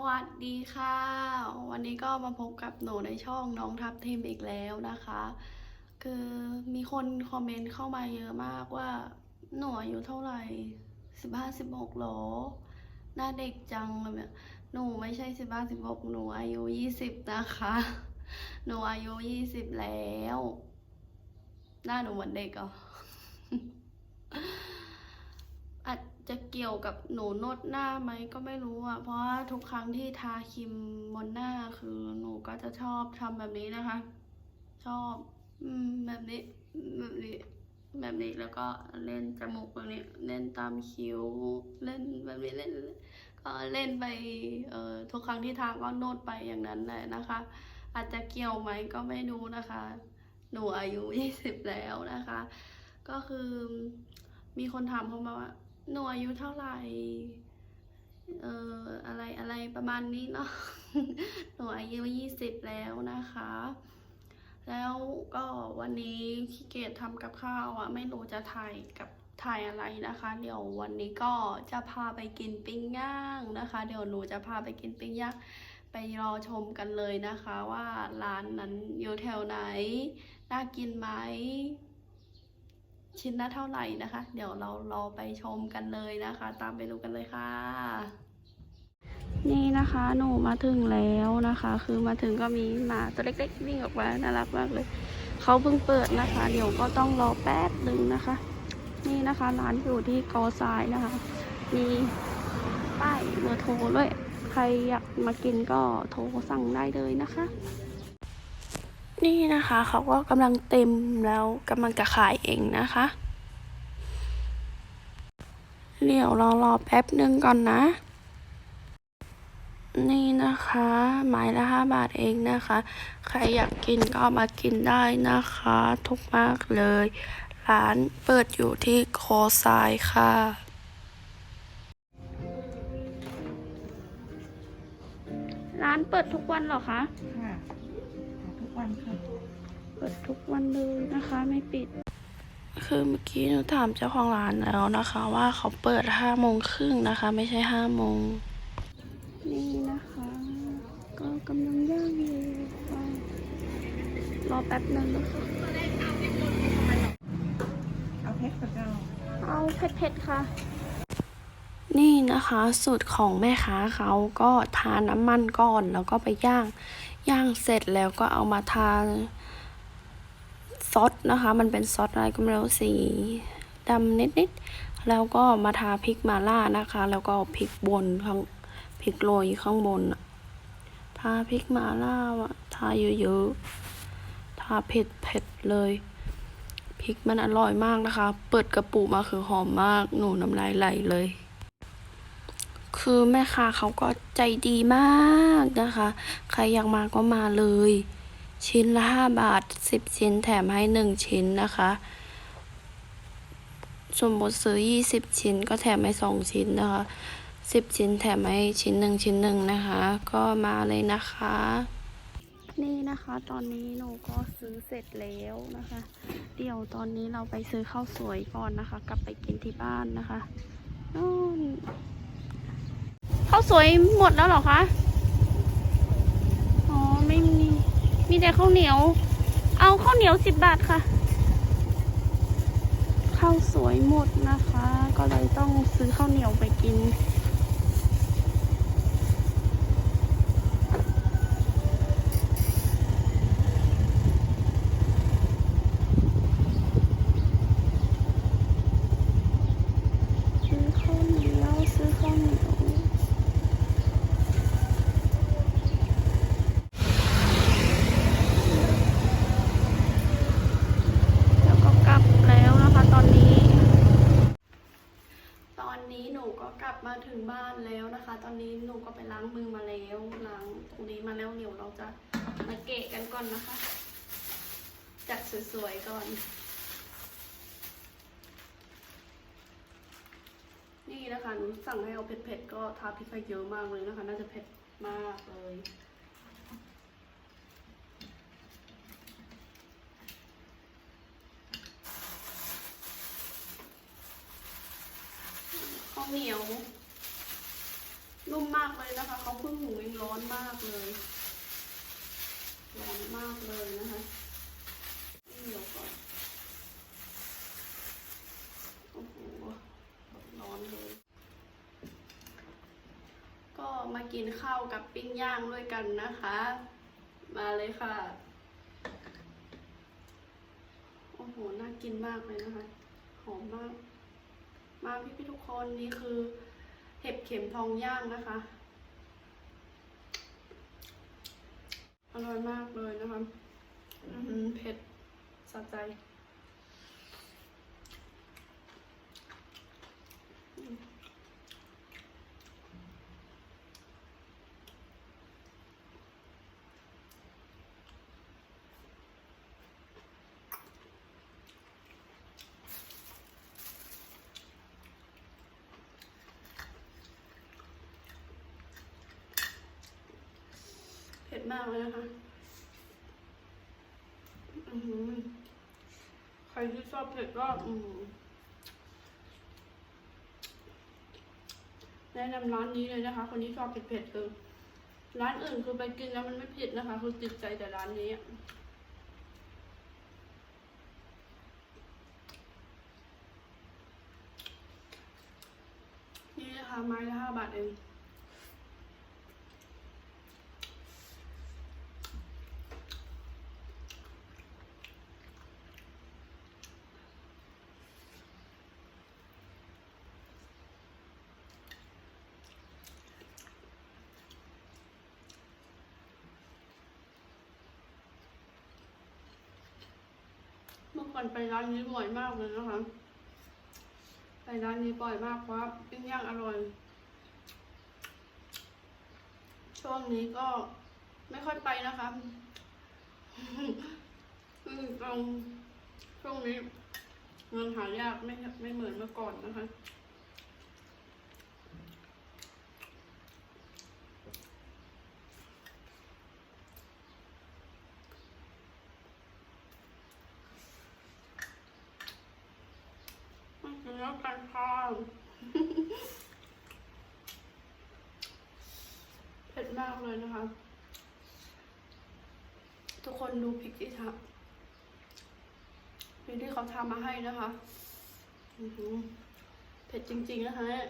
สวัสดีค่ะ วันนี้ก็มาพบกับหนูในช่องน้องทับทิมอีกแล้วนะคะ คือมีคนคอมเมนต์เข้ามาเยอะมากว่า หนูอายุเท่าไหร่สิบห้าสิบหกหรอ หน้าเด็กจังเลยเนี่ยหนูไม่ใช่สิบห้าสิบหกหนูอายุยี่สิบนะคะ หนูอายุยี่สิบแล้ว หน้าหนูเหมือนเด็กออา จะเกี่ยวกับหนูนวดหน้าไหมก็ไม่รู้อะ เพราะว่าทุกครั้งที่ทาครีมบนหน้าคือหนูก็จะชอบทำแบบนี้นะคะ ชอบอืมแบบนี้แบบนี้แบบนี้แล้วก็เล่นจมูกแบบนี้เล่นตามคิ้วเล่นแบบนี้เล่นก็เล่นไปเอ่อทุกครั้งที่ทาก็นวดไปอย่างนั้นแหละนะคะ อาจจะเกี่ยวไหมก็ไม่รู้นะคะ หนูอายุยี่สิบแล้วนะคะ ก็คือมีคนถามเข้ามาว่า หนูอายุเท่าไหร่ เอ่ออะไรอะไรประมาณนี้เนาะ หนูอายุยี่สิบแล้วนะคะ แล้วก็วันนี้ขี้เกียจทำกับข้าวอะไม่รู้จะถ่ายกับถ่ายอะไรนะคะ เดี๋ยววันนี้ก็จะพาไปกินปิ้งย่างนะคะ เดี๋ยวหนูจะพาไปกินปิ้งย่างไปรอชมกันเลยนะคะ ว่าร้านนั้นอยู่แถวไหน น่ากินไหม ชิ้นละเท่าไหร่นะคะ เดี๋ยวเรารอไปชมกันเลยนะคะ ตามไปดูกันเลยค่ะ นี่นะคะหนูมาถึงแล้วนะคะ คือมาถึงก็มีหมาตัวเล็กๆวิ่งออกมาน่ารักมากเลยเขาเพิ่งเปิดนะคะ เดี๋ยวก็ต้องรอแป๊บหนึ่งนะคะ นี่นะคะร้านอยู่ที่กอทรายนะคะ มีป้ายเบอร์โทรด้วย ใครอยากมากินก็โทรสั่งได้เลยนะคะ นี่นะคะเขาก็กำลังเต็มแล้วกำลังจะขายเองนะคะเดี๋ยวรอรอแป๊บหนึ่งก่อนนะ นี่นะคะไม้ละห้าบาทเองนะคะ ใครอยากกินก็มากินได้นะคะ ทุกมากเลย ร้านเปิดอยู่ที่โคทรายค่ะร้านเปิดทุกวันเหรอคะค่ะทุก วันค่ะ เปิดทุกวันเลยนะคะไม่ปิด คือเมื่อกี้หนูถามเจ้าของร้านแล้วนะคะ ว่าเขาเปิดห้าโมงครึ่งนะคะ ไม่ใช่ห้าโมงนี่นะคะ ก็กำลังย่างอยู่ค่ะรอแป๊บนึงนะคะเอาเพชรกับเจ้าเอาเผ็ดๆค่ะนี่นะคะสูตรของแม่ค้าเขาก็ทาน้ำมันก่อนแล้วก็ไปย่าง ย่างเสร็จแล้วก็เอามาทาซอสนะคะ มันเป็นซอสอะไรก็ไม่รู้สีดำนิดๆ แล้วก็มาทาพริกมาล่านะคะ แล้วก็พริกบนข้างพริกโรยข้างบนทาพริกมาล่าทาเยอะๆ ทาเผ็ดๆเลยพริกมันอร่อยมากนะคะ เปิดกระปุกมาคือหอมมาก หนูน้ำลายไหลเลย คือแม่ค้าเขาก็ใจดีมากนะคะ ใครอยากมาก็มาเลย ชิ้นละห้าบาทสิบชิ้นแถมให้หนึ่งชิ้นนะคะ สมมติซื้อยี่สิบชิ้นก็แถมให้สองชิ้นนะคะสิบชิ้นแถมให้ชิ้นหนึ่งชิ้นหนึ่งนะคะ ก็มาเลยนะคะ นี่นะคะตอนนี้หนูก็ซื้อเสร็จแล้วนะคะ เดี๋ยวตอนนี้เราไปซื้อข้าวสวยก่อนนะคะ กลับไปกินที่บ้านนะคะนู่น ข้าวสวยหมดแล้วหรอคะ อ๋อ ไม่มี มีแต่ข้าวเหนียว เอาข้าวเหนียวสิบบาทค่ะ ข้าวสวยหมดนะคะ ก็เลยต้องซื้อข้าวเหนียวไปกิน ซื้อข้าวเหนียวซื้อข้าวเหนียวแล้วก็กลับแล้วนะคะ ตอนนี้ ตอนนี้หนูก็กลับมาถึ งบ้านแล้วนะคะ ตอนนี้หนูก็ไปล้างมือมาแล้วล้างตรงนี้มาแล้วเดี๋ยวเราจะมาเกะกันก่อนนะคะ จัดสวยๆก่อน นี่นะคะหนูสั่งให้เอาเผ็ดๆก็ทาพริกไปเยอะมากเลยนะคะ น่าจะเผ็ดมากเลยข้าวเหนียว นุ่มมากเลยนะคะ เขาเพิ่งหุงเองร้อนมากเลย ร้อนมากเลยนะคะเดี๋ยวก่อนโอ้โหร้อนเลย ก็มากินข้าวกับปิ้งย่างด้วยกันนะคะ มาเลยค่ะ โอ้โห น่ากินมากเลยนะคะ หอมมาก มาพี่พี่ๆทุกคนนี่คือ เห็บเข็มทองย่างนะคะ อร่อยมากเลยนะคะเผ็ดสะใจ ผ็ดมากเลยนะคะใครที่ชอบเผ็ดก็แนะนำร้านนี้เลยนะคะ คนที่ชอบเผ็ดๆคือร้านอื่นคือไปกินแล้วมันไม่เผ็ดนะคะ คือติดใจแต่ร้านนี้นี่นะคะไม้ละห้าบาทเอง เมื่อก่อนไปร้านนี้บ่อยมากเลยนะคะ ไปร้านนี้บ่อยมากเพราะปิ้งย่างอร่อย ช่วงนี้ก็ไม่ค่อยไปนะคะคือตรงช่วงนี้เงินหายากไม่ไม่เหมือนเมื่อก่อนนะคะ มากินแล้วกันค่ะ เผ็ด มากเลยนะคะ ทุกคนดูพริกที่ทำพริกที่เขาทำมาให้นะคะเผ็ดจริงๆนะคะเนี่ย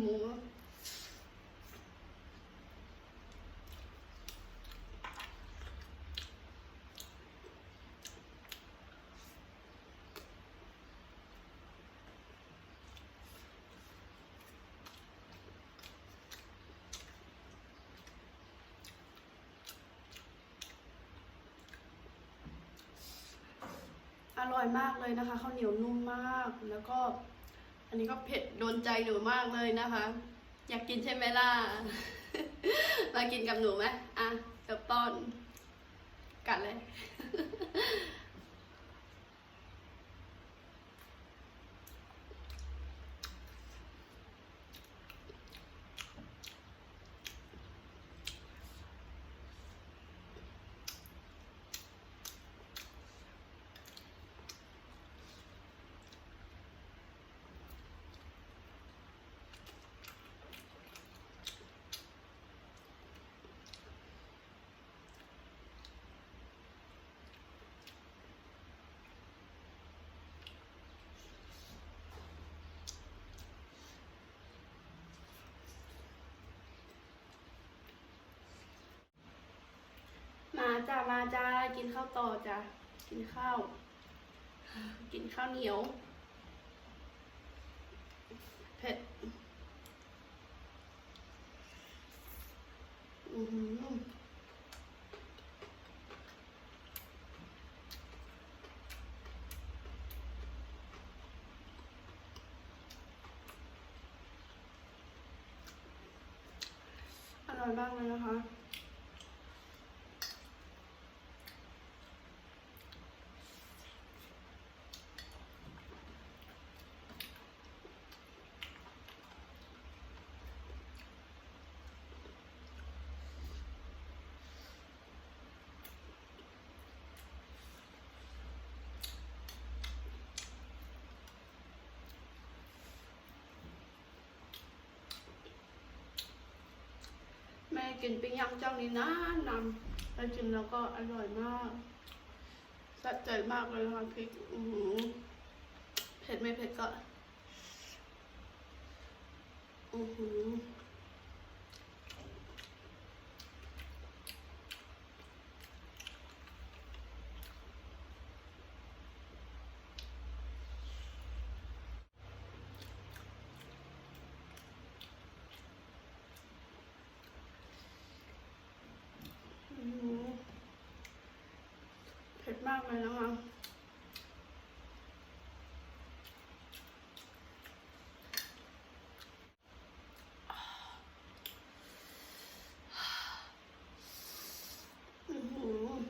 หมู อร่อยมากเลยนะคะข้าวเหนียวนุ่มมาก แล้วก็ อันนี้ก็เผ็ดโดนใจหนูมากเลยนะคะ อยากกินใช่ไหมล่ะ มากินกับหนูไหมอะเดี๋ยวป้อน กัดเลย จ้ามาจ้ากินข้าวต่อจ้ะกินข้าว กินข้าวเหนียวเผ็ดอือหืออร่อยมากเลยนะคะ อ กินปิ้งย่างเจ้านี้นานนำแล้วกินแล้วก็อร่อยมากสะใจมากเลยค่ะพริกอือหือเผ็ดไม่เผ็ดก็อือหือ เผ็ดมากเลยนะคะอื้อหือ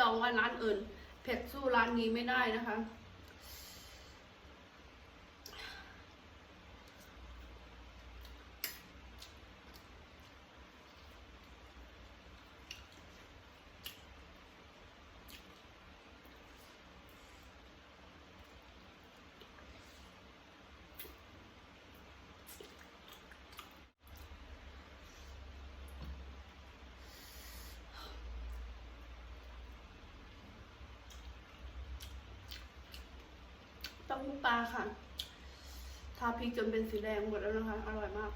รองว่าร้านอื่น เผ็ดสู้ร้านนี้ไม่ได้นะคะาหู้ปลาค่ะ ทาพริกจนเป็นสีแดงหมดแล้วนะคะ อร่อยมาก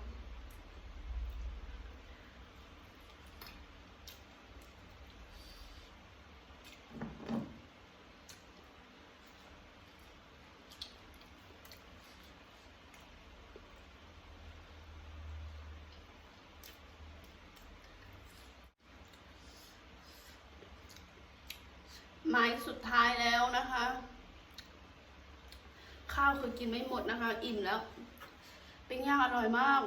ไม้สุดท้ายแล้วนะคะ ข้าวคือกินไม่หมดนะคะ อิ่มแล้วปิ้งย่างอร่อยมาก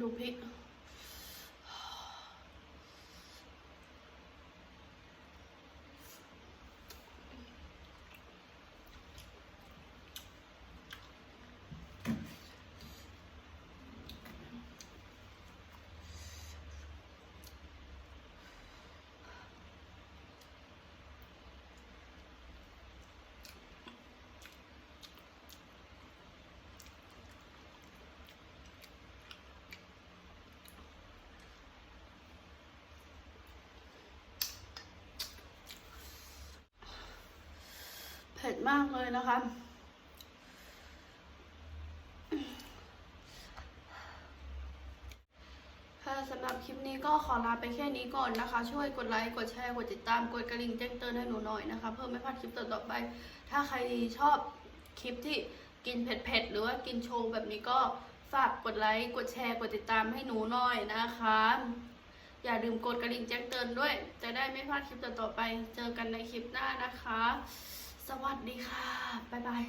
ดูพริก มากเลยนะคะ ค่ะสำหรับคลิปนี้ก็ขอลาไปแค่นี้ก่อนนะคะ ช่วยกดไลค์ กดแชร์ กดติดตาม กดกระดิ่งแจ้งเตือนให้หนูหน่อยนะคะ เพื่อไม่พลาดคลิปต่อๆไป ถ้าใครชอบคลิปที่กินเผ็ดๆ หรือว่ากินโชว์แบบนี้ก็ฝากกดไลค์ กดแชร์ กดติดตามให้หนูหน่อยนะคะ อย่าลืมกดกระดิ่งแจ้งเตือนด้วย จะได้ไม่พลาดคลิปต่อๆไป เจอกันในคลิปหน้านะคะ สวัสดีค่ะ บ๊ายบาย